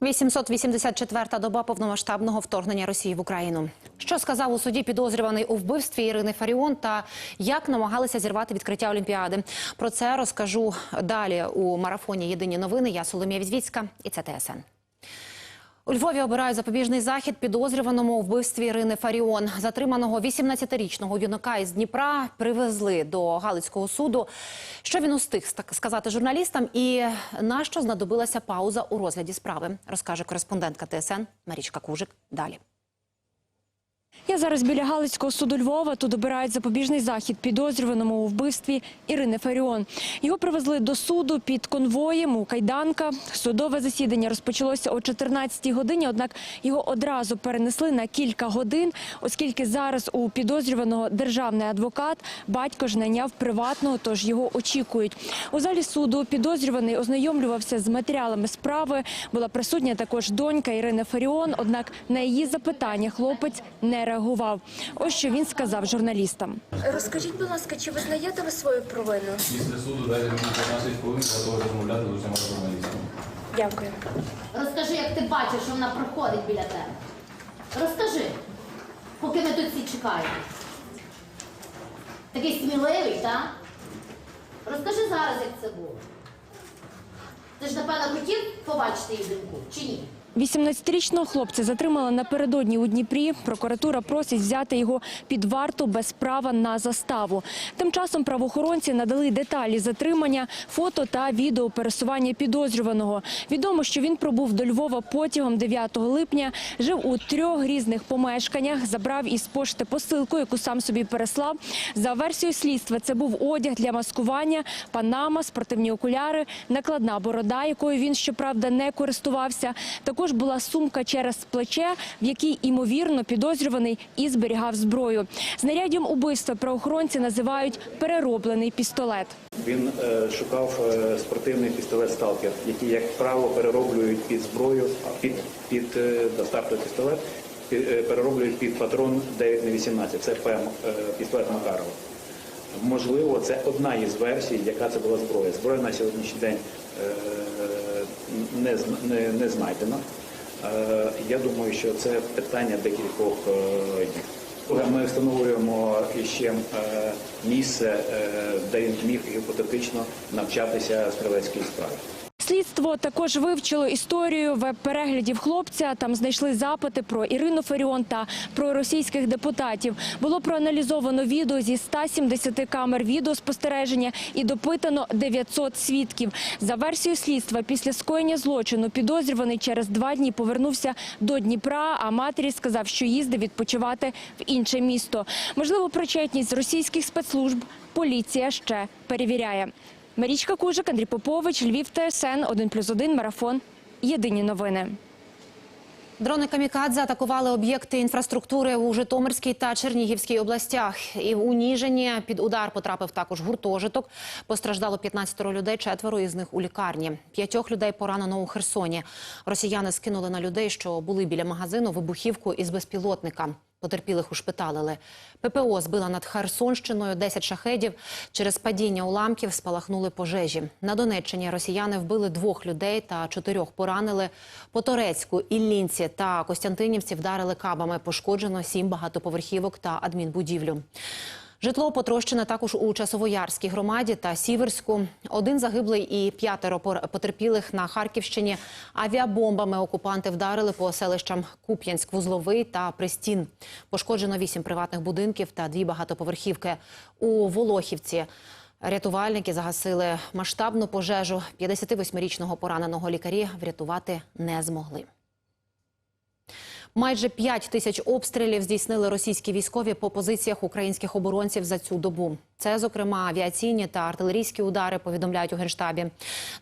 884-та доба повномасштабного вторгнення Росії в Україну. Що сказав у суді підозрюваний у вбивстві Ірини Фаріон та як намагалися зірвати відкриття Олімпіади? Про це розкажу далі у марафоні Єдині новини. Я Соломія Візвіцька і це ТСН. У Львові обирають запобіжний захід підозрюваному у вбивстві Ірини Фаріон. Затриманого 18-річного юнака із Дніпра привезли до Галицького суду. Що він устиг сказати журналістам і на що знадобилася пауза у розгляді справи, розкаже кореспондентка ТСН Марічка Кужик. Далі. Я зараз біля Галицького суду Львова. Тут обирають запобіжний захід підозрюваному у вбивстві Ірини Фаріон. Його привезли до суду під конвоєм у Кайданка. Судове засідання розпочалося о 14-й годині, однак його одразу перенесли на кілька годин, оскільки зараз у підозрюваного державний адвокат батько ж найняв приватного, тож його очікують. У залі суду підозрюваний ознайомлювався з матеріалами справи. Була присутня також донька Ірини Фаріон, однак на її запитання хлопець не реагував. Ось що він сказав журналістам. Розкажіть, будь ласка, чи визнаєте ви свою провину? Після суду дайте мені 15 хвилин для того, щоб розмовляти з усіма журналістами. Дякую. Розкажи, як ти бачиш, що вона проходить біля тебе. Розкажи, поки ми тут всі чекаємо. Такий сміливий, так? Розкажи зараз, як це було. Ти ж, напевно, хотів побачити її доньку, чи ні? 18-річного хлопця затримали напередодні у Дніпрі. Прокуратура просить взяти його під варту без права на заставу. Тим часом правоохоронці надали деталі затримання, фото та відео пересування підозрюваного. Відомо, що він пробув до Львова потягом 9 липня, жив у трьох різних помешканнях, забрав із пошти посилку, яку сам собі переслав. За версією слідства, це був одяг для маскування, панама, спортивні окуляри, накладна борода, якою він, щоправда, не користувався. Також була сумка через плече, в якій, імовірно, підозрюваний і зберігав зброю. Знаряддям убивства правоохоронці називають перероблений пістолет. Він е, шукав е, спортивний пістолет Сталкер, який, як правило, перероблюють під зброю, під, під е, пістолет, е, перероблюють під патрон 9 на 18 Це ПМ, пістолет Макарова. Можливо, це одна із версій, яка це була зброя. Зброя на сьогоднішній день не, не, не знайдена. Е, Я думаю, що це питання декількох е, днів. Ми встановлюємо іще е, місце, е, де він міг гіпотетично навчатися стрілецькій справі. Слідство також вивчило історію веб-переглядів хлопця. Там знайшли запити про Ірину Фаріон та про російських депутатів. Було проаналізовано відео зі 170 камер відеоспостереження і допитано 900 свідків. За версією слідства, після скоєння злочину підозрюваний через два дні повернувся до Дніпра, а матері сказав, що їздив відпочивати в інше місто. Можливо, причетність російських спецслужб поліція ще перевіряє. Марічка Кужик, Андрій Попович, Львів, ТСН, 1+,1, Марафон. Єдині новини. Дрони камікадзе атакували об'єкти інфраструктури у Житомирській та Чернігівській областях. І у Ніжині під удар потрапив також гуртожиток. Постраждало 15 людей, четверо із них у лікарні. П'ятьох людей поранено у Херсоні. Росіяни скинули на людей, що були біля магазину, вибухівку із безпілотника. Потерпілих ушпиталили. ППО збила над Херсонщиною 10 шахедів. Через падіння уламків спалахнули пожежі. На Донеччині росіяни вбили двох людей та чотирьох поранили. По Торецьку, Іллінці та Костянтинівці вдарили кабами. Пошкоджено сім багатоповерхівок та адмінбудівлю. Житло потрощене також у Часовоярській громаді та Сіверську. Один загиблий і п'ятеро потерпілих на Харківщині. Авіабомбами окупанти вдарили по селищам Куп'янськ, Вузловий та Пристін. Пошкоджено вісім приватних будинків та дві багатоповерхівки. У Волохівці рятувальники загасили масштабну пожежу. 58-річного пораненого лікарі врятувати не змогли. Майже 5 тисяч обстрілів здійснили російські військові по позиціях українських оборонців за цю добу. Це, зокрема, авіаційні та артилерійські удари, повідомляють у генштабі.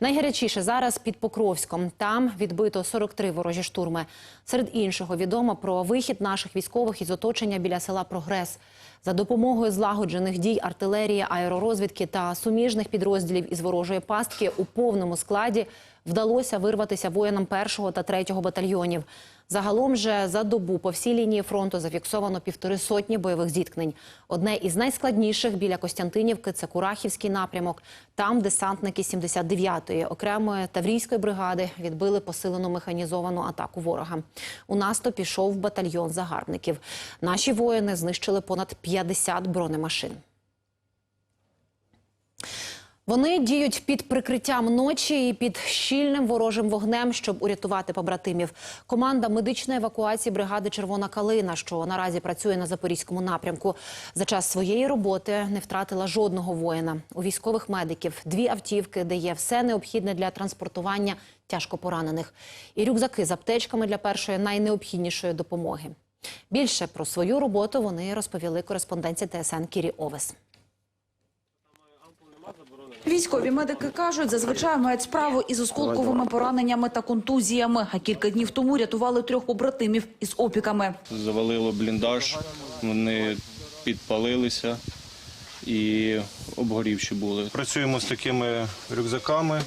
Найгарячіше зараз під Покровськом. Там відбито 43 ворожі штурми. Серед іншого відомо про вихід наших військових із оточення біля села Прогрес. За допомогою злагоджених дій артилерії, аеророзвідки та суміжних підрозділів із ворожої пастки у повному складі вдалося вирватися воїнам першого та третього батальйонів. Загалом же за добу по всій лінії фронту зафіксовано півтори сотні бойових зіткнень. Одне із найскладніших біля Костянтинівки це Курахівський напрямок. Там десантники 79-ї окремої таврійської бригади відбили посилену механізовану атаку ворога. У наступ пішов батальйон загарбників. Наші воїни знищили понад 50 бронемашин. Вони діють під прикриттям ночі і під щільним ворожим вогнем, щоб урятувати побратимів. Команда медичної евакуації бригади Червона калина, що наразі працює на запорізькому напрямку, за час своєї роботи не втратила жодного воїна. У військових медиків дві автівки, де є все необхідне для транспортування тяжко поранених, і рюкзаки з аптечками для першої найнеобхіднішої допомоги. Більше про свою роботу вони розповіли кореспонденці ТСН Кірі Овес. Військові медики кажуть, зазвичай мають справу із осколковими пораненнями та контузіями. А кілька днів тому рятували трьох побратимів із опіками. завалило бліндаж, вони підпалилися і обгорівші були. Працюємо з такими рюкзаками.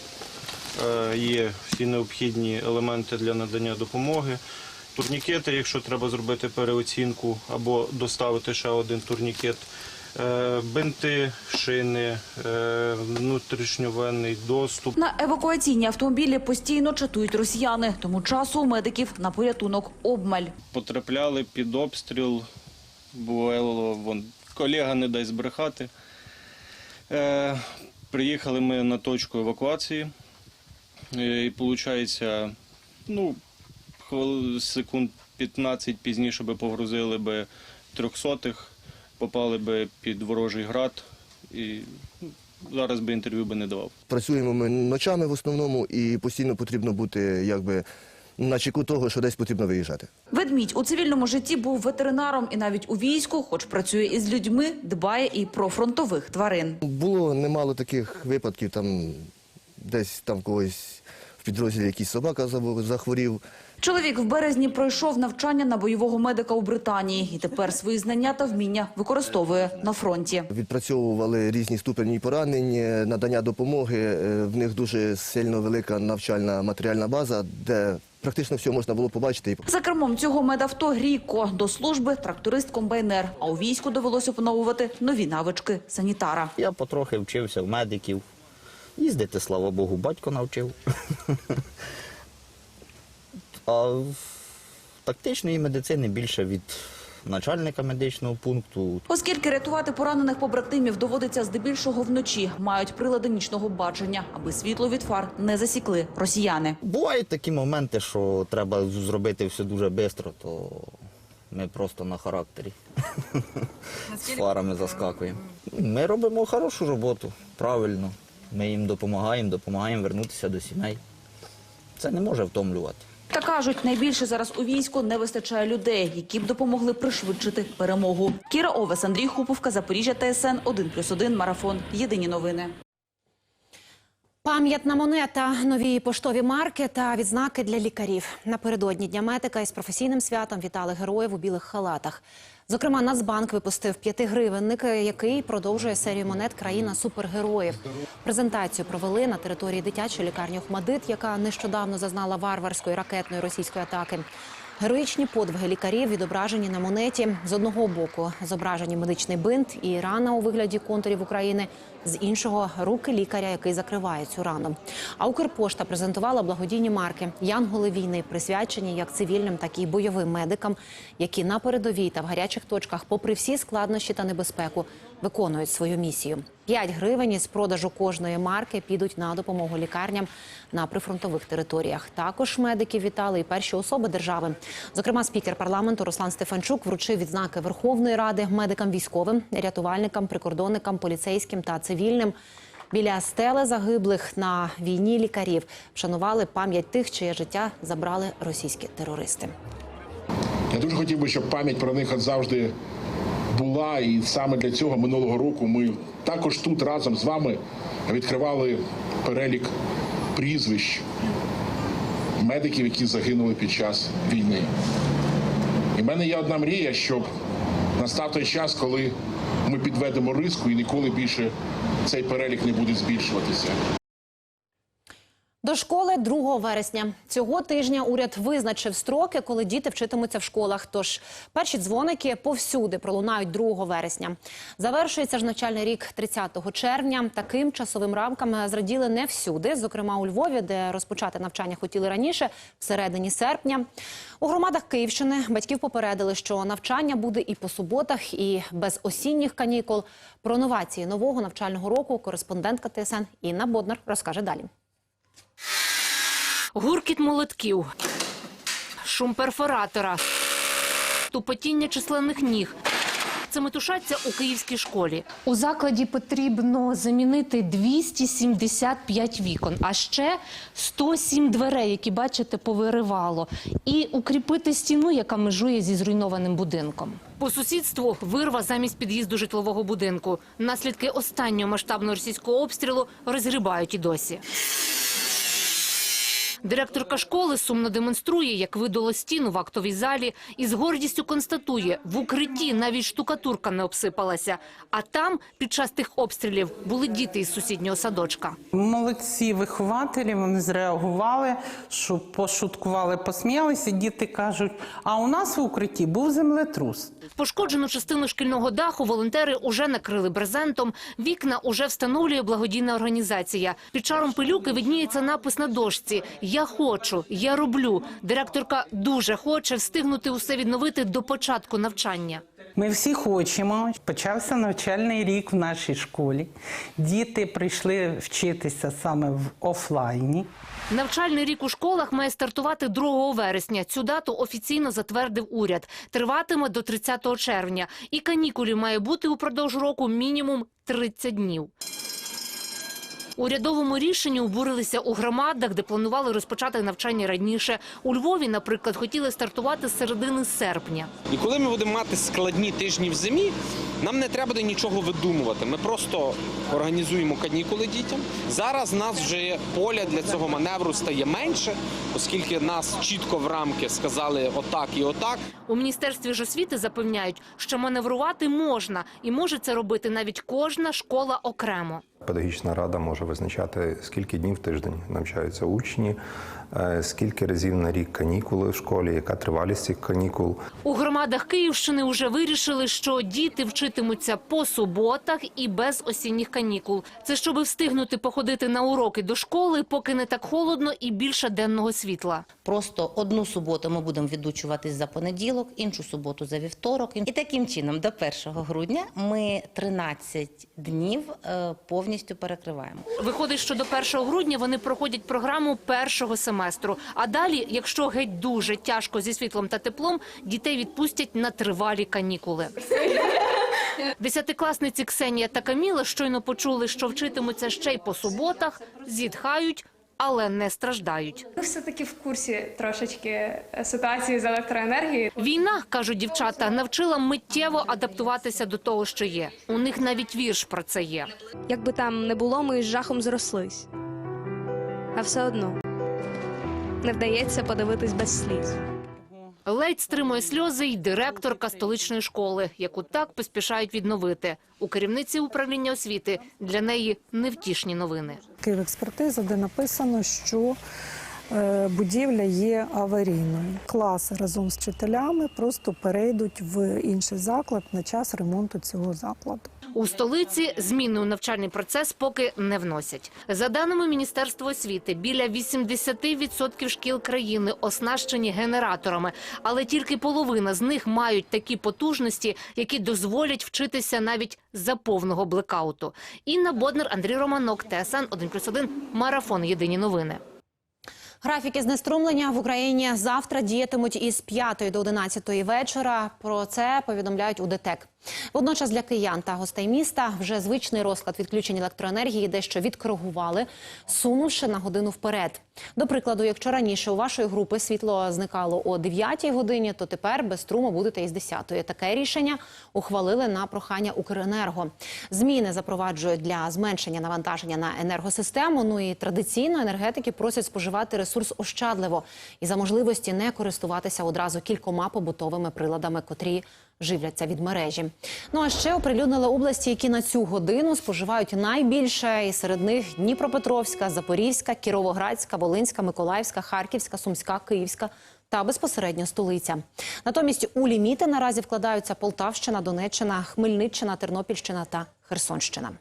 Е, Є всі необхідні елементи для надання допомоги. Турнікети, якщо треба зробити переоцінку або доставити ще один турнікет. Е, Бинти, шини, е, внутрішньовенний доступ. На евакуаційні автомобілі постійно чатують росіяни, тому часу у медиків на порятунок обмаль. потрапляли під обстріл. Бувало, вон, колега не дасть збрехати. Е, приїхали ми на точку евакуації. Е, і виходить, ну, секунд 15 пізніше би погрузили би трьохсотих, попали би під ворожий град. І ну, зараз би інтерв'ю би не давав. Працюємо ми ночами в основному і постійно потрібно бути якби на чеку того, що десь потрібно виїжджати. Ведмідь у цивільному житті був ветеринаром і навіть у війську, хоч працює із людьми, дбає і про фронтових тварин. Було немало таких випадків, там десь там когось в підрозділі якийсь собака захворів. Чоловік в березні пройшов навчання на бойового медика у Британії і тепер свої знання та вміння використовує на фронті. Відпрацьовували різні ступені поранень, надання допомоги. Е, В них дуже сильно велика навчальна матеріальна база, де практично все можна було побачити. За кермом цього медавто Гріко до служби тракторист-комбайнер. А у війську довелося опановувати нові навички санітара. Я потрохи вчився в медиків. Їздити, слава Богу, батько навчив. А в тактичної медицини більше від начальника медичного пункту. Оскільки рятувати поранених побратимів доводиться здебільшого вночі, мають прилади нічного бачення, аби світло від фар не засікли росіяни. Бувають такі моменти, що треба зробити все дуже швидко, то ми просто на характері з фарами заскакуємо. Ми робимо хорошу роботу, правильно. Ми їм допомагаємо, допомагаємо вернутися до сімей. Це не може втомлювати. Та кажуть, найбільше зараз у війську не вистачає людей, які б допомогли пришвидшити перемогу. Кіра Овес, Андрій Хуповка, Запоріжжя, ТСН 1+,1, Марафон. Єдині новини. Пам'ятна монета, нові поштові марки та відзнаки для лікарів. Напередодні Дня медика із професійним святом вітали героїв у білих халатах. Зокрема, Нацбанк випустив п'ятигривенник, який продовжує серію монет країна супергероїв. Презентацію провели на території дитячої лікарні Охмадит, яка нещодавно зазнала варварської ракетної російської атаки. Героїчні подвиги лікарів відображені на монеті. З одного боку зображені медичний бинт і рана у вигляді контурів України, з іншого руки лікаря, який закриває цю рану. А Укрпошта презентувала благодійні марки Янголи війни, присвячені як цивільним, так і бойовим медикам, які на передовій та в гарячих точках, попри всі складнощі та небезпеку, виконують свою місію. 5 гривень із продажу кожної марки підуть на допомогу лікарням на прифронтових територіях. Також медиків вітали і перші особи держави. Зокрема, спікер парламенту Руслан Стефанчук вручив відзнаки Верховної Ради медикам військовим, рятувальникам, прикордонникам, поліцейським та цивільним. Біля стели загиблих на війні лікарів вшанували пам'ять тих, чиє життя забрали російські терористи. Я дуже хотів би, щоб пам'ять про них завжди була, і саме для цього минулого року ми також тут разом з вами відкривали перелік прізвищ медиків, які загинули під час війни. І в мене є одна мрія, щоб настав той час, коли ми підведемо риску і ніколи більше цей перелік не буде збільшуватися. До школи 2 вересня цього тижня уряд визначив строки, коли діти вчитимуться в школах. Тож перші дзвоники повсюди пролунають 2 вересня. Завершується ж навчальний рік 30 червня. Таким часовим рамкам зраділи не всюди. Зокрема, у Львові, де розпочати навчання хотіли раніше, всередині серпня. У громадах Київщини батьків попередили, що навчання буде і по суботах, і без осінніх канікул. Про новації нового навчального року кореспондентка ТСН Інна Боднар розкаже далі. Гуркіт молотків, шум перфоратора, тупотіння численних ніг. Це метушаться у київській школі. У закладі потрібно замінити 275 вікон, а ще 107 дверей, які бачите, повиривало, і укріпити стіну, яка межує зі зруйнованим будинком. По сусідству вирва замість під'їзду житлового будинку. Наслідки останнього масштабного російського обстрілу розгрібають і досі. Директорка школи сумно демонструє, як видало стіну в актовій залі, і з гордістю констатує, в укритті навіть штукатурка не обсипалася. А там під час тих обстрілів були діти із сусіднього садочка. Молодці вихователі, вони зреагували, що пошуткували, посміялися. Діти кажуть, а у нас в укритті був землетрус. Пошкоджену частину шкільного даху волонтери уже накрили брезентом. Вікна уже встановлює благодійна організація. Під шаром пилюки видніється напис на дошці Я хочу, я роблю. Директорка дуже хоче встигнути усе відновити до початку навчання. Ми всі хочемо. Почався навчальний рік в нашій школі. Діти прийшли вчитися саме в офлайні. Навчальний рік у школах має стартувати 2 вересня. Цю дату офіційно затвердив уряд. Триватиме до 30 червня. І канікулів має бути упродовж року мінімум 30 днів. Урядовому рішенню обурилися у громадах, де планували розпочати навчання раніше. У Львові, наприклад, хотіли стартувати з середини серпня. І коли ми будемо мати складні тижні в зимі, нам не треба буде нічого видумувати. Ми просто організуємо канікули дітям. Зараз нас вже поля для цього маневру стає менше, оскільки нас чітко в рамки сказали отак і отак. У міністерстві ж освіти запевняють, що маневрувати можна і може це робити навіть кожна школа окремо. Педагогічна рада може визначати, скільки днів в тиждень навчаються учні, е, скільки разів на рік канікули в школі, яка тривалість цих канікул. У громадах Київщини вже вирішили, що діти вчитимуться по суботах і без осінніх канікул. Це щоб встигнути походити на уроки до школи, поки не так холодно і більше денного світла. Просто одну суботу ми будемо відучуватись за понеділок, іншу суботу за вівторок. І таким чином до 1 грудня ми 13 днів е, повністю перекриваємо. Виходить, що до 1 грудня вони проходять програму першого семестру. А далі, якщо геть дуже тяжко зі світлом та теплом, дітей відпустять на тривалі канікули. Десятикласниці Ксенія та Каміла щойно почули, що вчитимуться ще й по суботах, зітхають, але не страждають. Ми все-таки в курсі трошечки ситуації з електроенергією. Війна, кажуть дівчата, навчила миттєво адаптуватися до того, що є. У них навіть вірш про це є. Як би там не було, ми з жахом зрослись. А все одно не вдається подивитись без сліз. Ледь стримує сльози й директорка столичної школи, яку так поспішають відновити. У керівниці управління освіти для неї невтішні новини. Київекспертиза, де написано, що е, будівля є аварійною. Класи разом з вчителями просто перейдуть в інший заклад на час ремонту цього закладу. У столиці зміни у навчальний процес поки не вносять. За даними Міністерства освіти, біля 80% шкіл країни оснащені генераторами, але тільки половина з них мають такі потужності, які дозволять вчитися навіть за повного блекауту. Інна Боднер, Андрій Романок, ТСН 1+,1, Марафон. Єдині новини. Графіки знеструмлення в Україні завтра діятимуть із 5 до 11 вечора. Про це повідомляють у ДТЕК. Водночас для киян та гостей міста вже звичний розклад відключень електроенергії дещо відкоригували, сунувши на годину вперед. До прикладу, якщо раніше у вашої групи світло зникало о 9 годині, то тепер без струму будете із 10. Таке рішення ухвалили на прохання Укренерго. Зміни запроваджують для зменшення навантаження на енергосистему. Ну і традиційно енергетики просять споживати ресурс ощадливо і за можливості не користуватися одразу кількома побутовими приладами, котрі живляться від мережі. Ну а ще оприлюднили області, які на цю годину споживають найбільше, і серед них Дніпропетровська, Запорізька, Кіровоградська, Волинська, Миколаївська, Харківська, Сумська, Київська та безпосередньо столиця. Натомість у ліміти наразі вкладаються Полтавщина, Донеччина, Хмельниччина, Тернопільщина та Херсонщина.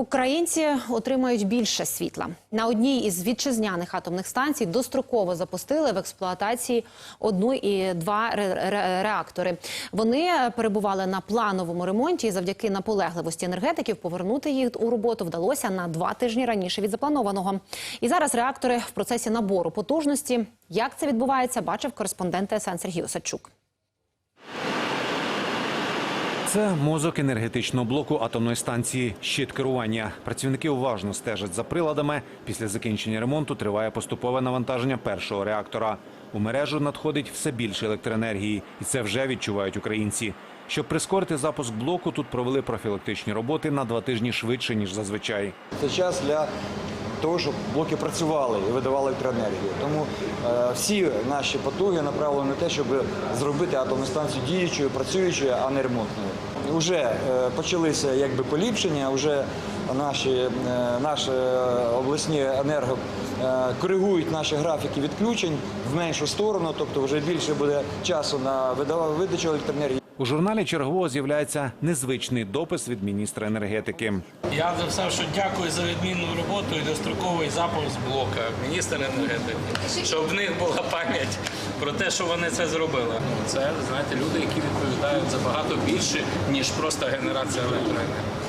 Українці отримають більше світла. На одній із вітчизняних атомних станцій достроково запустили в експлуатації одну і два ре- ре- реактори. Вони перебували на плановому ремонті. і Завдяки наполегливості енергетиків повернути їх у роботу вдалося на два тижні раніше від запланованого. І зараз реактори в процесі набору потужності. Як це відбувається, бачив кореспондент ТСН Сергій Осадчук. Це мозок енергетичного блоку атомної станції щит керування. Працівники уважно стежать за приладами. Після закінчення ремонту триває поступове навантаження першого реактора. У мережу надходить все більше електроенергії, і це вже відчувають українці. Щоб прискорити запуск блоку, тут провели профілактичні роботи на два тижні швидше ніж зазвичай. Це час для того, щоб блоки працювали і видавали електроенергію. Тому е, всі наші потуги направлені на те, щоб зробити атомну станцію діючою, працюючою, а не ремонтною. Уже е, почалися якби поліпшення, вже наші, е, наші обласні енерго коригують наші графіки відключень в меншу сторону, тобто вже більше буде часу на видачу електроенергії. У журналі чергово з'являється незвичний допис від міністра енергетики. Я написав, що дякую за відмінну роботу і достроковий запуск блока міністра енергетики, щоб в них була пам'ять про те, що вони це зробили. Ну це знаєте, люди, які відповідають за багато більше ніж просто генерація електроенергії.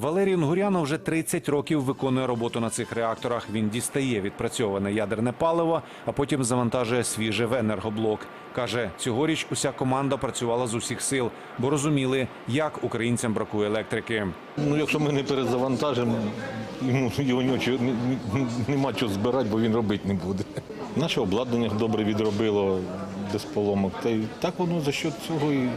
Валерій Унгурянов вже 30 років виконує роботу на цих реакторах. Він дістає відпрацьоване ядерне паливо, а потім завантажує свіже в енергоблок. Каже, цьогоріч уся команда працювала з усіх сил, бо розуміли, як українцям бракує електрики. Ну, якщо ми не перезавантажимо, йому його нічого, ні- ні- нема чого збирати, бо він робити не буде. Наше обладнання добре відробило без поломок. Та й так воно за счет цього і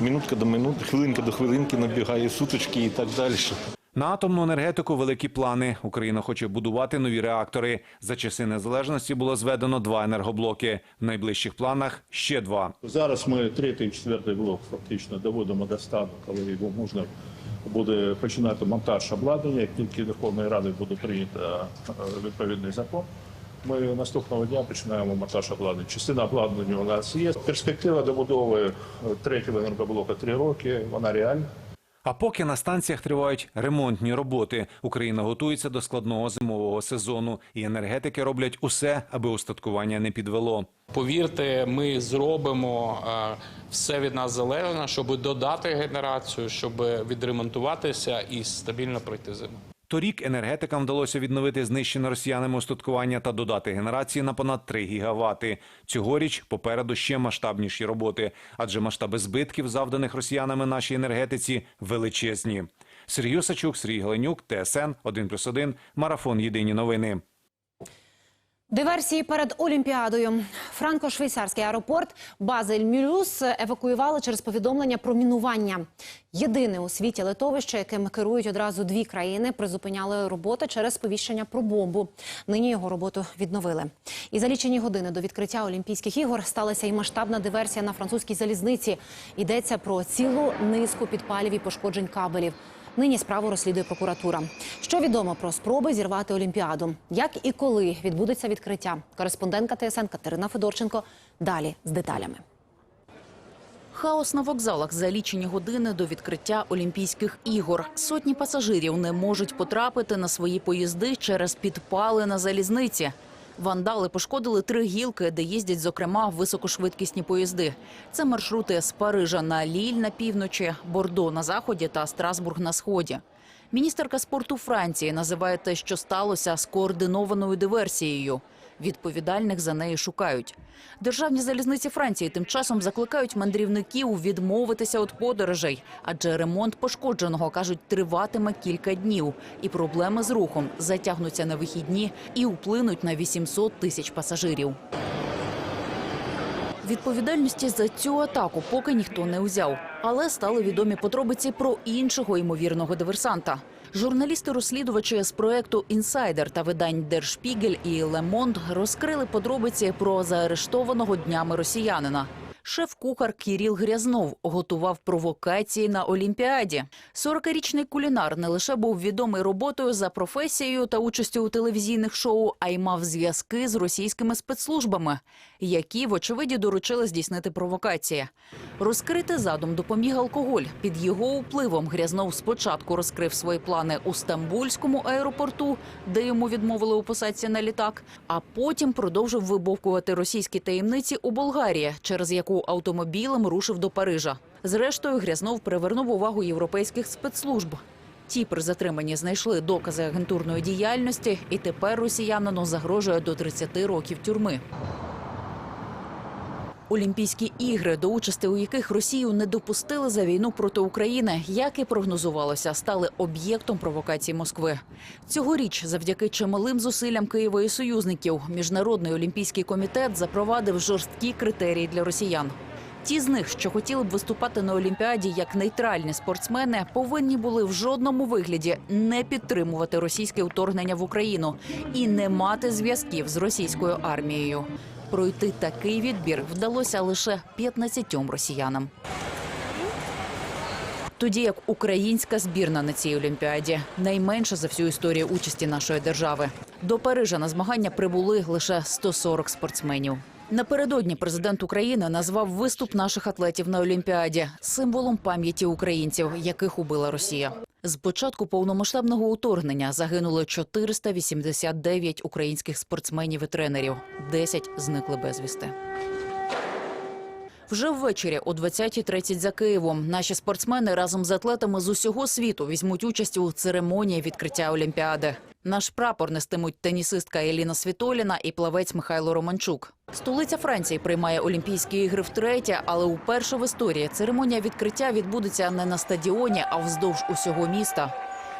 минутка до минути, хвилинка до хвилинки набігає, суточки і так далі. На атомну енергетику великі плани. Україна хоче будувати нові реактори. За часи незалежності було зведено два енергоблоки. В найближчих планах ще два. Зараз ми третій і четвертий блок фактично доводимо до стану, коли його можна буде починати монтаж обладнання. Як тільки Верховної Ради буде прийнято е, відповідний закон, ми наступного дня починаємо монтаж обладнання. Частина обладнання у нас є. Перспектива добудови третього енергоблока три роки. Вона реальна. А поки на станціях тривають ремонтні роботи, Україна готується до складного зимового сезону, і енергетики роблять усе, аби устаткування не підвело. Повірте, ми зробимо е, все від нас залежне, щоб додати генерацію, щоб відремонтуватися і стабільно пройти зиму. Торік енергетикам вдалося відновити знищене росіянами устаткування та додати генерації на понад 3 гігавати. Цьогоріч попереду ще масштабніші роботи, адже масштаби збитків, завданих росіянами нашій енергетиці, величезні. Сергій Сачук, Сергій Галенюк, ТСН 1+,1, Марафон Єдині новини. Диверсії перед Олімпіадою. Франко-швейцарський аеропорт Базель Мюлюс евакуювали через повідомлення про мінування. Єдине у світі литовище, яким керують одразу дві країни, призупиняли роботу через сповіщення про бомбу. Нині його роботу відновили. І за лічені години до відкриття Олімпійських ігор сталася і масштабна диверсія на французькій залізниці. Йдеться про цілу низку підпалів і пошкоджень кабелів. Нині справу розслідує прокуратура. Що відомо про спроби зірвати Олімпіаду? Як і коли відбудеться відкриття? Кореспондентка ТСН Катерина Федорченко. Далі з деталями. Хаос на вокзалах за лічені години до відкриття Олімпійських ігор. Сотні пасажирів не можуть потрапити на свої поїзди через підпали на залізниці. Вандали пошкодили три гілки, де їздять, зокрема, високошвидкісні поїзди. Це маршрути з Парижа на Ліль на півночі, Бордо на заході та Страсбург на сході. Міністерка спорту Франції називає те, що сталося, скоординованою диверсією. Відповідальних за неї шукають. Державні залізниці Франції тим часом закликають мандрівників відмовитися від подорожей, адже ремонт пошкодженого кажуть триватиме кілька днів, і проблеми з рухом затягнуться на вихідні і вплинуть на 800 тисяч пасажирів. Відповідальності за цю атаку поки ніхто не узяв, але стали відомі подробиці про іншого ймовірного диверсанта. Журналісти-розслідувачі з проекту Інсайдер та видань Spiegel і Monde розкрили подробиці про заарештованого днями росіянина. Шеф-кухар Кіріл Грязнов готував провокації на Олімпіаді. 40-річний кулінар не лише був відомий роботою за професією та участю у телевізійних шоу, а й мав зв'язки з російськими спецслужбами, які, вочевиді, доручили здійснити провокації. Розкрити задум допоміг алкоголь. Під його впливом Грязнов спочатку розкрив свої плани у Стамбульському аеропорту, де йому відмовили у посадці на літак, а потім продовжив вибовкувати російські таємниці у Болгарії, через яку автомобілем рушив до Парижа. Зрештою, Грязнов привернув увагу європейських спецслужб. Ті при затриманні знайшли докази агентурної діяльності, і тепер росіянину загрожує до 30 років тюрми. Олімпійські ігри, до участі у яких Росію не допустили за війну проти України, як і прогнозувалося, стали об'єктом провокацій Москви. Цьогоріч, завдяки чималим зусиллям Києва і союзників, міжнародний олімпійський комітет запровадив жорсткі критерії для росіян. Ті з них, що хотіли б виступати на Олімпіаді як нейтральні спортсмени, повинні були в жодному вигляді не підтримувати російське вторгнення в Україну і не мати зв'язків з російською армією. Пройти такий відбір вдалося лише 15 росіянам. Тоді як українська збірна на цій олімпіаді найменша за всю історію участі нашої держави. До Парижа на змагання прибули лише 140 спортсменів. Напередодні президент України назвав виступ наших атлетів на Олімпіаді символом пам'яті українців, яких убила Росія. З початку повномасштабного уторгнення загинули 489 українських спортсменів і тренерів. 10 зникли безвісти. Вже ввечері о 20.30 за Києвом наші спортсмени разом з атлетами з усього світу візьмуть участь у церемонії відкриття Олімпіади. Наш прапор нестимуть тенісистка Еліна Світоліна і плавець Михайло Романчук. Столиця Франції приймає Олімпійські ігри втретє, але уперше в історії церемонія відкриття відбудеться не на стадіоні, а вздовж усього міста.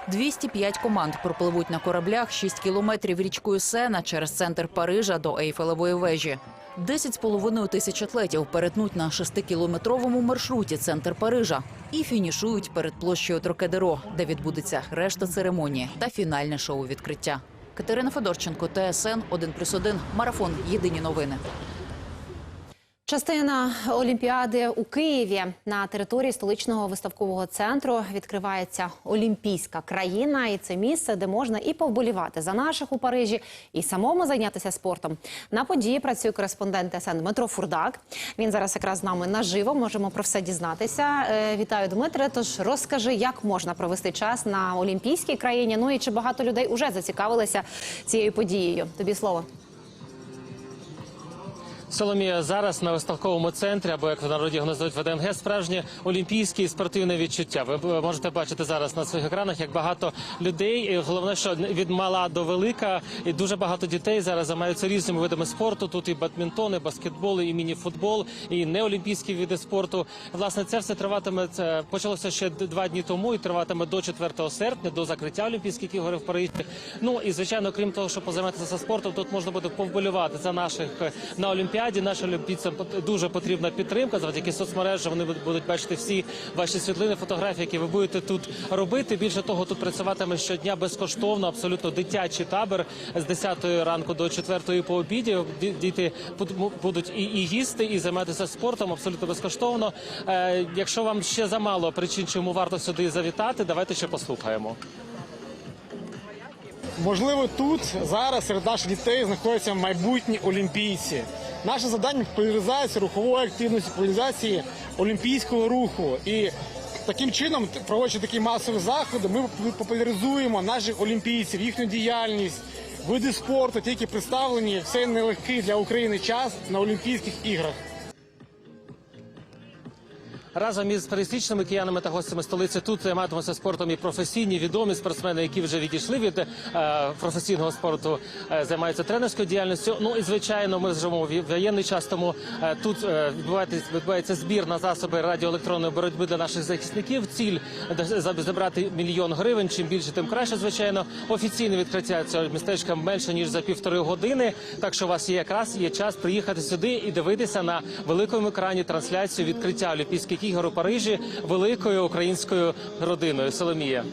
205 команд пропливуть на кораблях 6 кілометрів річкою Сена через центр Парижа до Ейфелевої вежі. 10,5 тисяч атлетів перетнуть на 6-кілометровому маршруті центр Парижа і фінішують перед площею Трокедеро, де відбудеться решта церемонії та фінальне шоу відкриття. Катерина Федорченко, ТСН 1+,1, Марафон. Єдині новини. Частина Олімпіади у Києві на території столичного виставкового центру відкривається олімпійська країна, і це місце, де можна і повболівати за наших у Парижі, і самому зайнятися спортом. На події працює кореспондент ТСН Дмитро Фурдак. Він зараз якраз з нами наживо. Можемо про все дізнатися. Е, Вітаю, Дмитре. Тож розкажи, як можна провести час на олімпійській країні. Ну і чи багато людей уже зацікавилися цією подією? Тобі слово. Соломія зараз на виставковому центрі, або як в народі його називають ВДНГ, справжнє олімпійське і спортивне відчуття. Ви можете бачити зараз на своїх екранах, як багато людей. І головне, що від мала до велика, і дуже багато дітей зараз займаються різними видами спорту. Тут і бадмінтон, і баскетбол, і міні-футбол, і неолімпійські види спорту. Власне, це все триватиме. Це почалося ще два дні тому і триватиме до 4 серпня, до закриття Олімпійських ігор в Парижі. Ну і звичайно, крім того, щоб позайматися спортом, тут можна буде повболювати за наших е, на Олімпіаді. Нашим олімпійцям пот- дуже потрібна підтримка. Завдяки соцмережам вони будуть бачити всі ваші світлини, фотографії, які ви будете тут робити. Більше того, тут працюватиме щодня безкоштовно, абсолютно дитячий табір з 10 ранку до 4 по обіді. Діти будуть і, і їсти, і займатися спортом абсолютно безкоштовно. Е, якщо вам ще замало причин, чому варто сюди завітати, давайте ще послухаємо. Можливо, тут зараз серед наших дітей знаходяться майбутні олімпійці. Наше завдання популяризація рухової активності, популяризації олімпійського руху. І таким чином, проводячи такі масові заходи, ми популяризуємо наших олімпійців, їхню діяльність, види спорту, тільки представлені в цей нелегкий для України час на Олімпійських іграх. Разом із пересічними киянами та гостями столиці тут займатимуться спортом і професійні відомі спортсмени, які вже відійшли від е, професійного спорту, е, займаються тренерською діяльністю. Ну і звичайно, ми живемо в воєнний час, тому е, тут е, відбувається, відбувається збір на засоби радіоелектронної боротьби для наших захисників. Ціль забрати мільйон гривень. Чим більше, тим краще. Звичайно, офіційне відкриття цього містечка менше ніж за півтори години. Так що у вас є якраз є час приїхати сюди і дивитися на великому екрані трансляцію відкриття Олімпійських ігор у Парижі великою українською родиною. Соломія.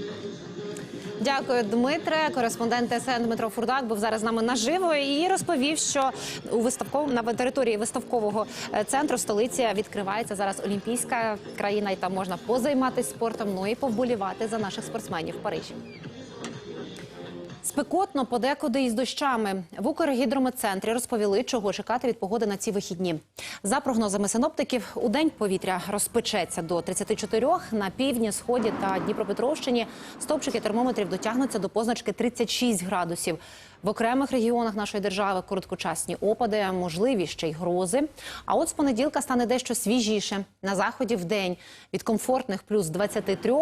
Дякую, Дмитре. Кореспондент ТСН Дмитро Фурдак був зараз з нами наживо і розповів, що у виставковому на території виставкового е, центру столиці відкривається зараз олімпійська країна, і там можна позайматися спортом, ну і повболівати за наших спортсменів в Парижі. Спекотно подекуди із дощами. В Укргідрометцентрі розповіли, чого чекати від погоди на ці вихідні. За прогнозами синоптиків, у день повітря розпечеться до 34, на півдні, сході та Дніпропетровщині стовпчики термометрів дотягнуться до позначки 36 градусів. В окремих регіонах нашої держави короткочасні опади, можливі ще й грози. А от з понеділка стане дещо свіжіше. На заході в день від комфортних плюс 23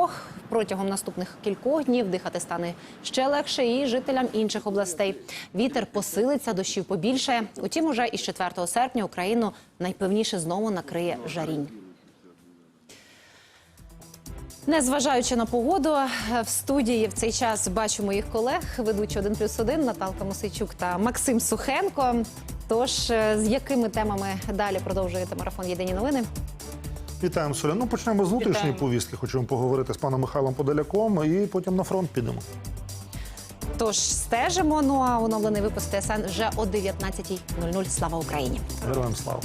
протягом наступних кількох днів дихати стане ще легше і жителям інших областей. Вітер посилиться, дощів побільшає. Утім, уже із 4 серпня Україну найпевніше знову накриє жарінь. Незважаючи на погоду, в студії в цей час бачу моїх колег, ведучі 1 плюс 1, Наталка Мосичук та Максим Сухенко. Тож, е, з якими темами далі продовжуєте марафон Єдині новини? Вітаємо, Соля. Ну, почнемо з внутрішньої повістки. Хочемо поговорити з паном Михайлом Подоляком і потім на фронт підемо. Тож стежимо. Ну а оновлений випуск ТСН вже о 19.00. Слава Україні! Героям слава!